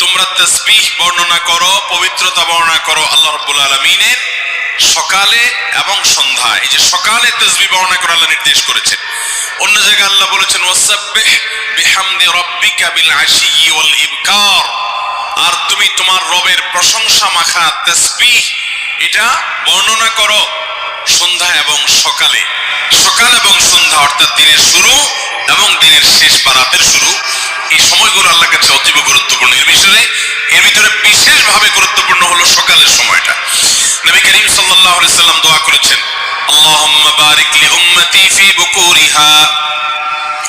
তোমরা তাসবিহ বর্ণনা করো, পবিত্রতা বর্ণনা করো আল্লাহ রাব্বুল আলামিনের সকালে এবং সন্ধ্যা এই যে সকালে তাসবিহ বর্ণনা করা আল্লাহ নির্দেশ করেছেন। অন্য জায়গায় আল্লাহ বলেছেন, ওয়াসাব্বিহ বিহামদি রাব্বিকা বিল আশিয়্যি ওয়াল ইবকার। আর তুমি তোমার রবের প্রশংসা মাখা তাসবিহ, এটা বর্ণনা করো সন্ধ্যা এবং সকালে। সকাল এবং সন্ধ্যা অর্থাৎ দিনের শুরু এবং দিনের শেষ বা রাতের শুরু, এই সময়গুলো আল্লাহর কাছে অতীব গুরুত্বপূর্ণ। এর বিষয়ে এর ভিতরে বিশেষভাবে গুরুত্বপূর্ণ হলো সকালের সময়টা। নবী করিম আলাইহি সাল্লাম দোয়া করেছেন, আল্লাহুম্মা বারিক লি উম্মতি ফি বুকুরিহা।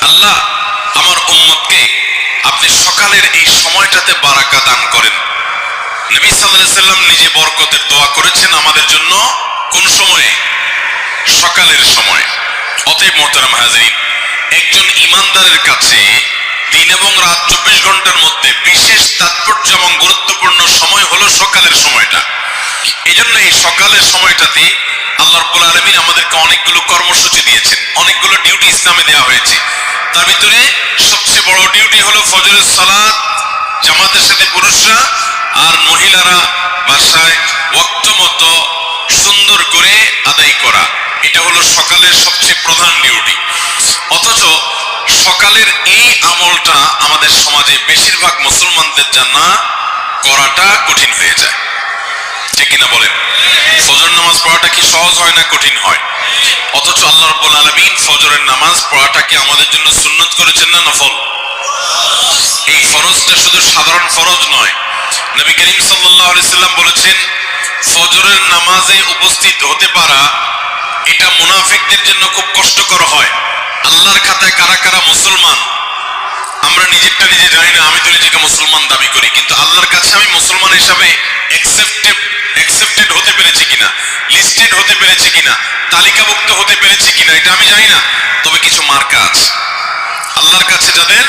আল্লাহ, আমার উম্মতকে আপনি সকালের এই সময়টাতে বারাকা দান করেন। নবী সাল্লাল্লাহু সাল্লাম নিজে বরকতের দোয়া করেছেন আমাদের জন্য কোন সময়ে? সকালের সময়। অতএব মোহতারাম হাজরিন একজন ইমানদারের কাছে দিন এবং রাত চব্বিশ ঘণ্টার মধ্যে বিশেষ তাৎপর্য এবং গুরুত্বপূর্ণ সময় হলো সকালের সময়টা। এই জন্য এই সকালের সময়টাতে আল্লাহ রব্বুল আলমিন আমাদেরকে অনেকগুলো কর্মসূচি দিয়েছেন। অনেকগুলো ডিউটি ইসলামে দেওয়া হয়েছে। তার ভিতরে সবচেয়ে বড় ডিউটি হলো ফজরের সালাত, জামাতের সাথে পুরুষরা আর মহিলারা বাসায় ওয়াক্ত মতো সুন্দর করে আদায় করা। এটা হলো সকালের সবচেয়ে প্রধান ডিউটি অথচ সকালের এই আমলটা আমাদের সমাজে বেশিরভাগ মুসলমানদের জানা করাটা কঠিন হয়ে যায়। ঠিক বলেন? ফজর নামাজ পড়াটা কি সহজ হয় না কঠিন হয়? অথচ ফজরের নামাজ আমাদের জন্য সুন্নত করেছেন না এই শুধু সাধারণ ফরজ নয়। নবী করিম সাল্লাম বলেছেন ফজরের নামাজে উপস্থিত হতে পারা, এটা মুনাফিকদের জন্য খুব কষ্টকর হয়। আল্লাহর খাতায় কারা কারা মুসলমান? আমরা নিজেরটা নিজে জানি না, আমি তো নিজেকে মুসলমান দাবি করি, কিন্তু আল্লাহর কাছে আমি মুসলমান হিসাবে অ্যাকসেপ্টেড অ্যাকসেপ্টেড হতে পেরেছি কিনা লিস্টেড হতে পেরেছি কিনা, তালিকাভুক্ত হতে পেরেছি কিনা, এটা আমি জানি না, তবে কিছু মার্কা আছে। আল্লাহর কাছে যাদের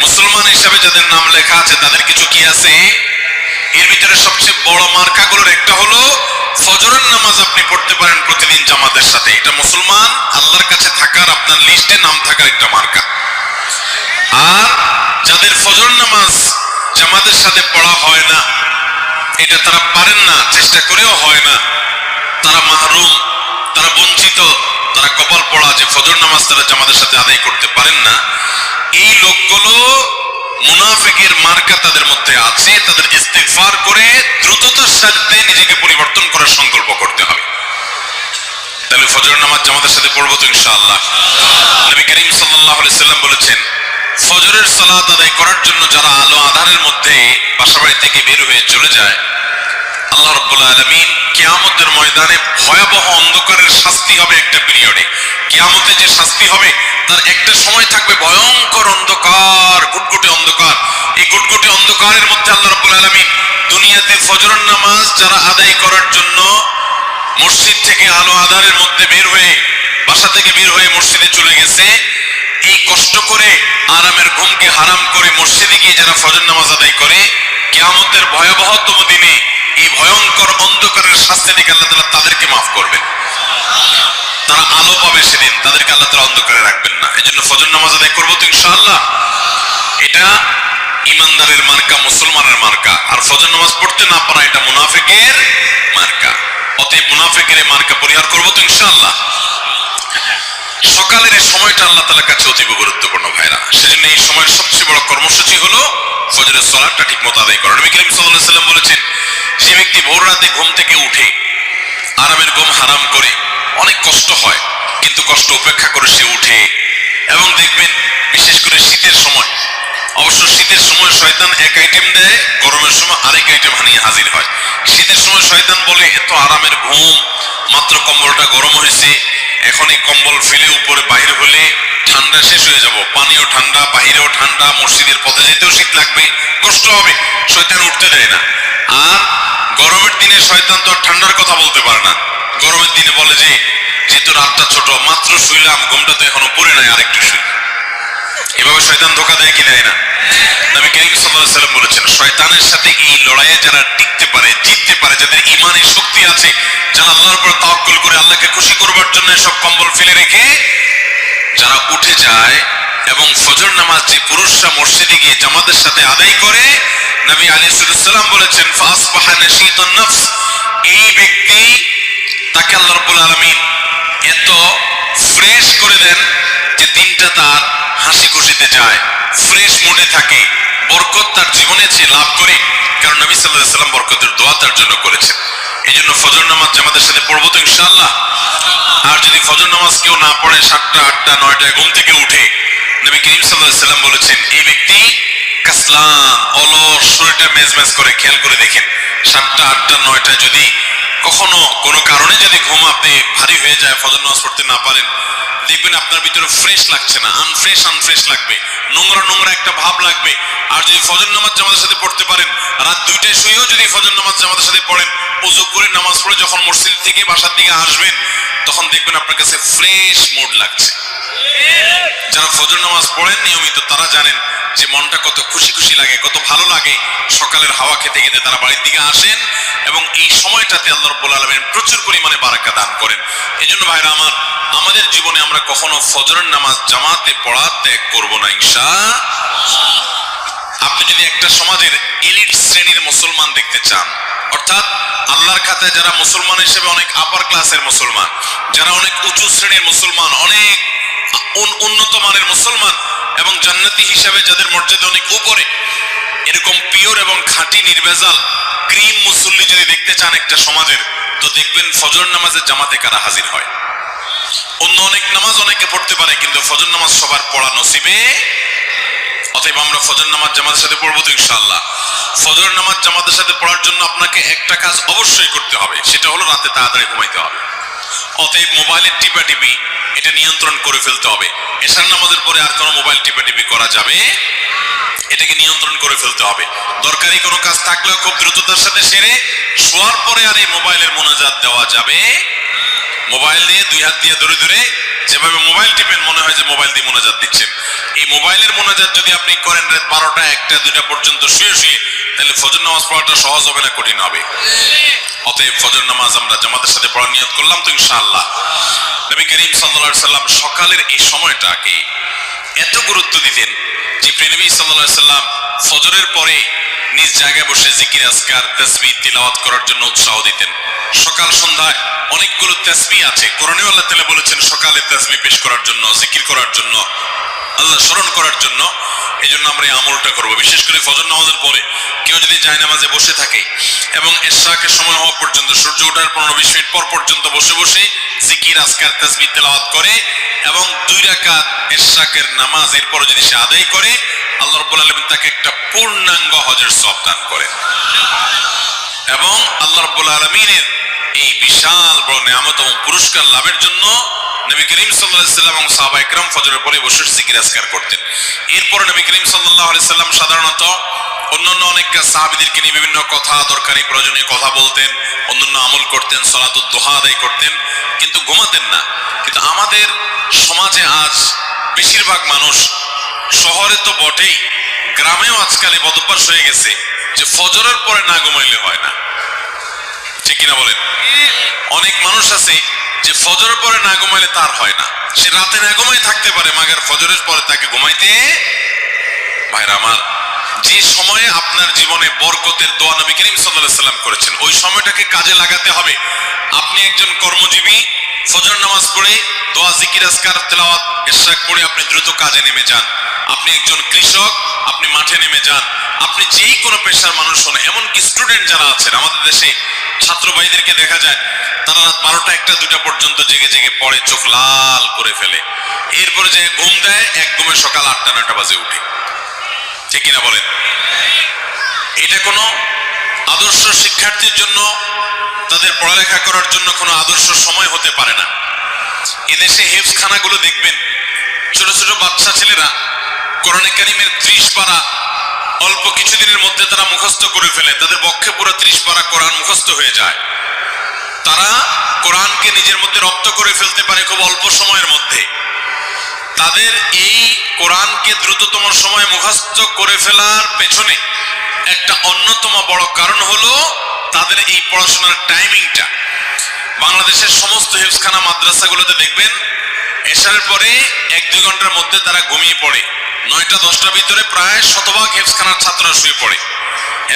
মুসলমান হিসাবে যাদের নাম লেখা আছে, তাদের কিছু কি আছে? এর ভিতরে সবচেয়ে বড় মার্কাগুলোর একটা হলো ফজরের নামাজ আপনি পড়তে পারেন প্রতিদিন জামাতের সাথে। এটা মুসলমান, আল্লাহর কাছে থাকার আপনার লিস্টে নাম থাকার একটা মার্কা। আর যাদের ফজর নামাজ জামাতের সাথে পড়া হয় না, এটা তারা পারেন না, চেষ্টা করেও হয় না। তারা মাহরুম, তারা বঞ্চিত, তারা কপাল পড়া যে ফজর নামাজ তারা জামাতের সাথে আদায় করতে পারেন না। এই লোকগুলো মুনাফিকের মার্কা তাদের মধ্যে আছে, তাদের ইস্তেগফার করে দ্রুততার সাথে নিজেকে পরিবর্তন করার সংকল্প করতে হবে। তাহলে ফজর নামাজ জামাতের সাথে পড়ব তো ইনশাআল্লাহ। নবী করিম সাল্লাল্লাহু আলাইহি সাল্লাম বলেছেন, ফজরের সালাত আদায় করার জন্য যারা আলো আধারের মধ্যে বাসাবাড়ি থেকে বের হয়ে চলে যায় আল্লাহ রাব্বুল আলামিন কিয়ামতের ময়দানে ভয়াবহ অন্ধকারের শাস্তি হবে একটা পিরিয়ডে। কিয়ামতে যে শাস্তি হবে, তার একটা সময় থাকবে ভয়ঙ্কর অন্ধকার, গুটগুটে অন্ধকার। এই গুটগুটে অন্ধকারের মধ্যে আল্লাহ রাব্বুল আলামিন দুনিয়াতে ফজরের নামাজ যারা আদায় করার জন্য মসজিদ থেকে আলো আধারের মধ্যে বের হয়ে বাসা থেকে বের হয়ে মসজিদে চলে গেছে, এই কষ্ট করে আরামের ঘুমকে হারাম করে মসজিদে গিয়ে যারা ফজর নামাজ আদায় করে, কেয়ামতের ভয়াবহতম দিনে এই ভয়ঙ্কর অন্ধকারের শাস্তি থেকে আল্লাহ তালা তাদেরকে মাফ করবেন তারা আলো পাবে সেদিন, তাদেরকে আল্লাহ তাআলা অন্ধকারে রাখবেন না। এই জন্য ফজর নামাজ আদায় করব তো ইনশাআল্লাহ। এটা ইমানদারের মার্কা, মুসলমানের মার্কা। আর ফজর নামাজ পড়তে না পারা এটা মুনাফিকের মার্কা। অতএব মুনাফিকের মার্কা পরিহার করব তো ইনশাআল্লাহ। সকালের এই সময়টা আল্লাহ তালার কাছে অতীব গুরুত্বপূর্ণ ভাইরা। সেজন্য এই সময়ের সবচেয়ে বড় কর্মসূচি হলো ফজরের সলাটটা ঠিক মতো আদায় করা। নবী করিম আলাইহি সাল্লাম বলেছেন যে ব্যক্তি ভোর রাতে ঘুম থেকে উঠে আরামের ঘুম হারাম করে, অনেক কষ্ট হয়, কিন্তু কষ্ট উপেক্ষা করে সে উঠে এবং দেখবেন, বিশেষ করে শীতের সময়, অবশ্য শীতের সময় শয়তান এক আইটেম দেয়, গরমের সময় আরেক আইটেম হানিয়ে হাজির হয়। শীতের সময় শয়তান বলে, এত আরামের ঘুম, মাত্র কম্বলটা গরম হয়েছে, এখন এই কম্বল ফেলে উপরে বাইরে হলে ঠান্ডা শেষ হয়ে যাব। পানিও ঠান্ডা বাহিরেও ঠান্ডা, মসজিদের পথে যেতেও শীত লাগবে, কষ্ট হবে। শয়তান উঠতে দেয় না। আর গরমের দিনে শয়তান তো ঠান্ডার কথা বলতে পারে না। গরমের দিনে বলে যে যেহেতু রাতটা ছোট, মাত্র শুইলাম, ঘুমটা তো এখনও পড়ে নাই, আরেকটু শুই। এভাবে শয়তান ধোকা দেয় কি দেয় না? নবী করিম সাল্লাল্লাহু সাল্লাম বলেছেন, শয়তানের সাথে এই লড়াইয়ে যারা টিকতে পারে, জিততে পারে, যাদের ইমানের শক্তি আছে, যারা আল্লাহর উপর তাওয়াক্কুল করে আল্লাহকে খুশি করবার জন্য সব কম্বল ফেলে রেখে, যারা উঠে যায় এবং ফজর নামাজ যে পুরুষরা মসজিদে গিয়ে জামাতের সাথে আদায় করে নবী আলী সাল্লাম বলেছেন ফাসবাহা নাশীতান নফস এই ব্যক্তি তাকে আল্লাহ রাব্বুল আলামিন এত ফ্রেশ করে দেন যে দিনটা তার হাসি খুশিতে যায়। ফ্রেশ মুডে থাকে, বরকত তার জীবনে সে লাভ করে, কারণ নবী সাল্লাল্লাহু আলাইহি সাল্লাম বরকতের দোয়া তার জন্য করেছেন। এই জন্য ফজর নামাজ জামাতের সাথে পড়ব তো ইনশাআল্লাহ। আর যদি ফজর নামাজ কেউ না পড়ে, সাতটা, আটটা, নয়টায় ঘুম থেকে উঠে, নবী করিম সাল্লাল্লাহু আলাইহি সাল্লাম বলেছেন, এই ব্যক্তি কাসলান অলস, শরীরটা মেজমেজ করে খেয়াল করে দেখেন। সাতটা, আটটা নয়টা যদি কখনো কোনো কারণে যদি ঘুম আপনি ভারী হয়ে যায়, ফজর নামাজ পড়তে না পারেন দেখবেন আপনার ভিতরে ফ্রেশ লাগছে না আনফ্রেশ আনফ্রেশ লাগবে। নোংরা নোংরা একটা ভাব লাগবে। আর যদি ফজর নামাজ জামাতের সাথে পড়তে পারেন, রাত দুইটায় শুয়েও যদি ফজর নামাজ জামাতের সাথে পড়েন, উজু করে নামাজ পড়ে যখন মসজিদ থেকে বাসার দিকে আসবেন, তখন দেখবেন আপনার কাছে ফ্রেশ মুড লাগছে। যারা ফজর নামাজ পড়েন, নিয়মিত তারা জানেন যে মনটা কত খুশি খুশি লাগে, কত ভালো লাগে। সকালের হাওয়া খেতে খেতে তারা বাড়ির দিকে আসেন এবং এই সময়টাতে আল্লাহ রব্বুল আলমেন প্রচুর পরিমাণে বারাকা দান করেন। এই জন্য ভাইরা আমার, আমাদের জীবনে আমরা কখনো ফজরের নামাজ জামাতে পড়া ত্যাগ করব না, ইনশা আপনি যদি একটা সমাজের এলিট শ্রেণির মুসলমান দেখতে চান, অর্থাৎ আল্লাহর খাতায় যারা মুসলমান হিসেবে অনেক আপার ক্লাসের মুসলমান, যারা অনেক উঁচু শ্রেণির মুসলমান, অনেক উন্নত মানের মুসলমান এবং জান্নাতি হিসাবে যাদের মর্যাদা অনেক উপরে, এরকম পিওর এবং খাঁটি নির্ভেজাল ক্রিম মুসল্লি যদি দেখতে চান একটা সমাজের, তো দেখবেন ফজর নামাজের জামাতে কারা হাজির হয়। অন্য অনেক নামাজ অনেকে পড়তে পারে, কিন্তু ফজর নামাজ সবার পড়া নসিবে। অতএব আমরা ফজর নামাজ জামাতের সাথে পড়ব তো ইনশাআল্লাহ। ফজর নামাজ জামাতের সাথে পড়ার জন্য আপনাকে একটা কাজ অবশ্যই করতে হবে, সেটা হলো রাতে তাড়াতাড়ি ঘুমাইতে হবে। অতএব মোবাইলের টিপা টিপি এটা নিয়ন্ত্রণ করে ফেলতে হবে। এশার নামাজের পরে আর কোনো মোবাইল টিপা টিপি করা যাবে? এটাকে নিয়ন্ত্রণ করে ফেলতে হবে। দরকারি কোনো কাজ থাকলেও খুব দ্রুততার সাথে সেরে শোয়ার পরে আর এই মোবাইলের মোনাজাত দেওয়া যাবে। মোবাইল নিয়ে দুই হাত দিয়ে ধরে ধরে যেভাবে মোবাইল টিপেন, মনে হয় যে মোবাইল দিয়ে মোনাজাত দিচ্ছেন। এই মোবাইলের মোনাজাত যদি আপনি করেন রাত বারোটা, একটা, দুইটা পর্যন্ত শুয়ে শুয়ে, তাহলে ফজর নামাজ পড়াটা সহজ হবে না, কঠিন হবে। অতএব ফজর নামাজ আমরা জামাতের সাথে পড়া নিয়ত করলাম তো ইনশাআল্লাহ। নবী করিম সাল্লা সাল্লাম সকালের এই সময়টাকে এত গুরুত্ব দিতেন যে প্রিনবী সাল্লা সাল্লাম ফজরের পরে নিজ জায়গায় বসে জিকির আসকার তসবি তিলাওয়াত করার জন্য উৎসাহ দিতেন। সকাল, সন্ধ্যায় অনেকগুলো তসবি আছে। কোরআনে আল্লাহ তাআলা বলেছেন, সকালে তসবি পেশ করার জন্য, জিকির করার জন্য, আল্লাহ স্মরণ করার জন্য এই জন্য আমরা এই আমলটা করব। বিশেষ করে ফজর নামাজের পরে কেউ যদি যায় নামাজে বসে থাকে এবং এশাকের সময় হওয়া পর্যন্ত, সূর্য ওঠার পনেরো বিশ মিনিট পর পর্যন্ত বসে বসে জিকির, আজকার তাসবি তেলাওয়াত করে এবং দুই রাকাত এশাকের নামাজ এরপর যদি সে আদায় করে আল্লাহ রাব্বুল আলামিন তাকে একটা পূর্ণাঙ্গ হজের সব দান করেন। এবং আল্লাহ রাব্বুল আলামিনের এই বিশাল বড় নিয়ামত এবং পুরস্কার লাভের জন্য নবী করিম সাল্লাম এবং সাহাবা একরাম ফজরের পরে বসে জিকির আজকার করতেন। এরপর নবী করিম আলাইহি সাল্লাম সাধারণত অন্যান্য অনেক সাহাবীদেরকে নিয়ে বিভিন্ন কথা, দরকারি, প্রয়োজনীয় কথা বলতেন, অন্যান্য আমল করতেন, সলাতুদ দোহা আদায় করতেন, কিন্তু ঘুমাতেন না। কিন্তু আমাদের সমাজে আজ বেশিরভাগ মানুষ শহরে তো বটেই। গ্রামেও আজকাল এই বদভ্যাস হয়ে গেছে যে ফজরের পরে না ঘুমাইলে হয় না। ঠিক কিনা বলেন? অনেক মানুষ আছে যে ফজরের পরে না ঘুমাইলে তার হয় না। সে রাতে না ঘুমাই থাকতে পারে, মাগার ফজরের পরে তাকে ঘুমাইতে ভাইরা আমার, যে সময়ে আপনার জীবনে বরকতের দোয়া নবী করিম আলাইহি সাল্লাম করেছেন, ওই সময়টাকে কাজে লাগাতে হবে। আপনি একজন কর্মজীবী ফজর নামাজ পড়ে দোয়া, জিকির, আজকার, তেলাওয়াত ইশরাক পড়ে আপনি দ্রুত কাজে নেমে যান। আপনি একজন কৃষক, আপনি মাঠে নেমে যান। আপনি যেই কোনো পেশার মানুষ হন, এমনকি স্টুডেন্ট যারা আছেন, আমাদের দেশে ছাত্র ভাইদেরকে দেখা যায়, তারা রাত বারোটা একটা, দুটা পর্যন্ত জেগে জেগে পড়ে, চোখ লাল করে ফেলে। এরপরে যে ঘুম দেয়, এক ঘুমে সকাল আটটা, নয়টা বাজে উঠে। ঠিক কিনা বলেন? এটা কোনো আদর্শ শিক্ষার্থীর জন্য তাদের পড়ালেখা করার জন্য কোনো আদর্শ সময় হতে পারে না। এদেশে হেফখানাগুলো দেখবেন, ছোট ছোট বাচ্চা ছেলেরা কোরআনে কারিমের ত্রিশ পারা অল্প কিছুদিনের মধ্যে তারা মুখস্থ করে ফেলে, তাদের পক্ষে পুরো ত্রিশ পারা কোরআন মুখস্থ হয়ে যায়। তারা কোরআনকে নিজের মধ্যে রপ্ত করে ফেলতে পারে খুব অল্প সময়ের মধ্যে। তাদের এই কোরআনকে দ্রুততম সময়ে মুখস্থ করে ফেলার পেছনে একটা অন্যতম বড় কারণ হলো তাদের এই পড়াশোনার টাইমিংটা বাংলাদেশের সমস্ত হেফসখানা মাদ্রাসাগুলোতে দেখবেন এসার পরে এক দুই ঘণ্টার মধ্যে তারা ঘুমিয়ে পড়ে। নয়টা, দশটার ভিতরে প্রায় শতভাগ হেফসখানার ছাত্ররা শুয়ে পড়ে।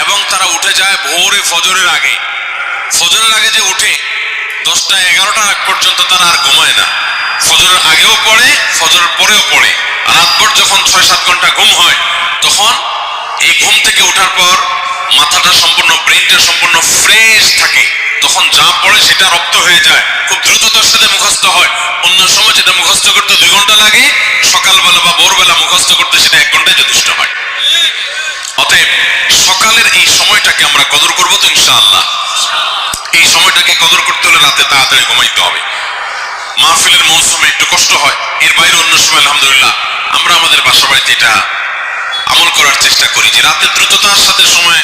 এবং তারা উঠে যায় ভোরে ফজরের আগে। ফজরের আগে যে উঠে, দশটা, এগারোটা আগ পর্যন্ত তারা আর ঘুমায় না। ফজরের আগেও পড়ে, ফজরের পরেও পড়ে। রাতভর যখন ছয়, সাত ঘণ্টা ঘুম হয়, তখন এই ঘুম থেকে ওঠার পর মাথাটা সম্পূর্ণ ব্রেনটা সম্পূর্ণ ফ্রেশ থাকে। তখন যা পড়ে সেটা রক্ত হয়ে যায়। খুব দ্রুততার সাথে মুখস্থ হয়। অন্য সময় যেটা মুখস্থ করতে দুই ঘণ্টা লাগে, সকালবেলা বা ভোরবেলা মুখস্থ করতে সেটা এক ঘন্টায় যথেষ্ট হয়। অতএব সকালের এই সময়টাকে আমরা কদর করব তো ইনশাআল্লাহ। এই সময়টাকে কদর করতে হলে রাতে তাড়াতাড়ি ঘুমাইতে হবে। মাহফিলের মৌসুমে একটু কষ্ট হয়। এর বাইরে অন্য সময় আলহামদুলিল্লাহ আমরা আমাদের বাসা বাড়িতে এটা আমল করার চেষ্টা করি যে রাতে দ্রুততার সাথে সময়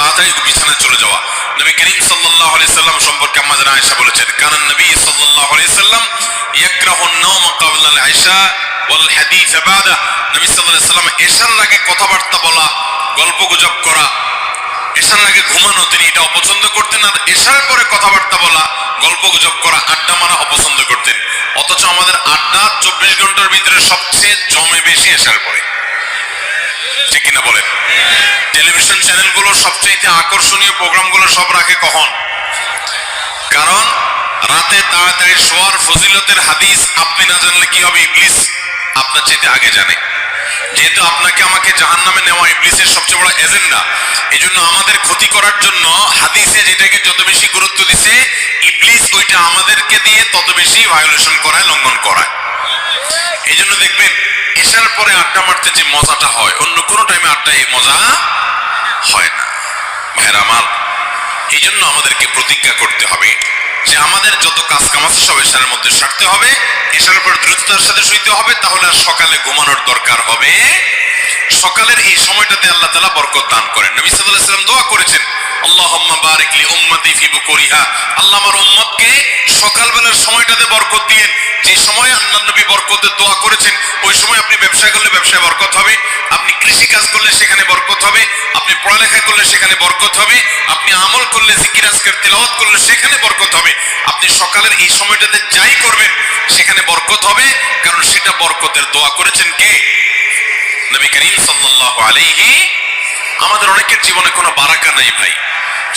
তাড়াতাড়ি বিছানায় চলে যাওয়া। নবী করিম সাল্লাল্লাহু আলাইহি সাল্লাম সম্পর্কে আয়েশা বলেছেন নবী সাল্লাল্লাহু আলাইহি সাল্লাম ক্বাবলা আল-ইশা ওয়াল বাদা। নবী সাল্লাল্লাহু আলাইহি সাল্লাম এশার আগে কথাবার্তা বলা গল্পগুজব করা এশার আগে ঘুমানো তিনি এটা অপছন্দ করতেন আর এশার পরে কথাবার্তা বলা, গল্প গুজব করা, আড্ডা মারা অপছন্দ করতেন। অথচ আমাদের আড্ডা চব্বিশ ঘণ্টার ভিতরে সবচেয়ে জমে বেশি এশার পরে। ঠিক কিনা বলেন? টেলিভিশন চ্যানেলগুলো সবচেয়ে আকর্ষণীয় প্রোগ্রামগুলো সব রাখে কখন? কারণ, রাতে তাড়াতাড়ি শোয়ার ফজিলতের হাদিস আপনি না জানলে কি হবে? ইবলিস আপনার চাইতে আগে জানে। যেহেতু আপনাকে আমাকে জাহান নামে নেওয়া ইবলিসের সবচেয়ে বড় এজেন্ডা এই জন্য আমাদের ক্ষতি করার জন্য হাদিসে যেটাকে যত বেশি গুরুত্ব দিছে, ইবলিস ওইটা আমাদেরকে দিয়ে তত বেশি ভায়োলেশন করায়, লঙ্ঘন করায়। এই জন্য দেখবেন, এসার পরে আড্ডা মারতে যে মজাটা হয়, অন্য কোনো টাইমে আড্ডা এই মজা হয় না। ভাইরা আমার এই জন্য আমাদেরকে প্রতিজ্ঞা করতে হবে যে আমাদের যত কাজ কাম আছে সব এশারের মধ্যে সারতে হবে, এশারের পর দ্রুততার সাথে শুইতে হবে, তাহলে আর সকালে ঘুমানোর দরকার হবে। সকালের এই সময়টাতে আল্লাহ তালা বরকত দান করেন। নবী সাল্লাল্লাহু আলাইহি ওয়াসাল্লাম দোয়া করেছেন, আল্লাহুম্মা বারিক লি উম্মতি ফি আল্লাহ আমার উম্মতকে সকালবেলার সময়টাতে বরকত দিয়েন যে সময় আল্লাহ নবী বরকতের দোয়া করেছেন, ওই সময় আপনি ব্যবসা করলে ব্যবসায় বরকত হবে, আপনি কৃষি কাজ করলে সেখানে বরকত হবে, আপনি পড়ালেখা করলে সেখানে বরকত হবে, আপনি আমল করলে জিকির, আজকের তেলাওয়াত করলে সেখানে বরকত হবে। আপনি সকালের এই সময়টাতে যাই করবেন, সেখানে বরকত হবে, কারণ সেটা বরকতের দোয়া করেছেন কে? নবী করিম সাল্লাল্লাহু আলাইহি, আমাদের অনেকের জীবনে কোনো বারাকা নাই ভাই।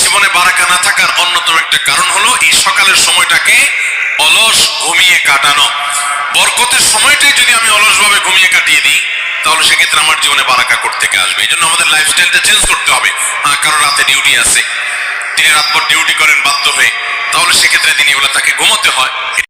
জীবনে বারাকা না থাকার অন্যতম একটা কারণ হলো এই সকালের সময়টাকে অলস ঘুমিয়ে কাটানো। বরকতের সময়টাই যদি আমি অলসভাবে ঘুমিয়ে কাটিয়ে দিই, তাহলে সেক্ষেত্রে আমার জীবনে বারাকা করতে আসবে। এই জন্য আমাদের লাইফস্টাইলটা চেঞ্জ করতে হবে। হ্যাঁ কারও রাতে ডিউটি আছে। তিনি রাতভর ডিউটি করেন বাধ্য হয়ে। তাহলে সেক্ষেত্রে তিনি এগুলো তাকে ঘুমোতে হয়।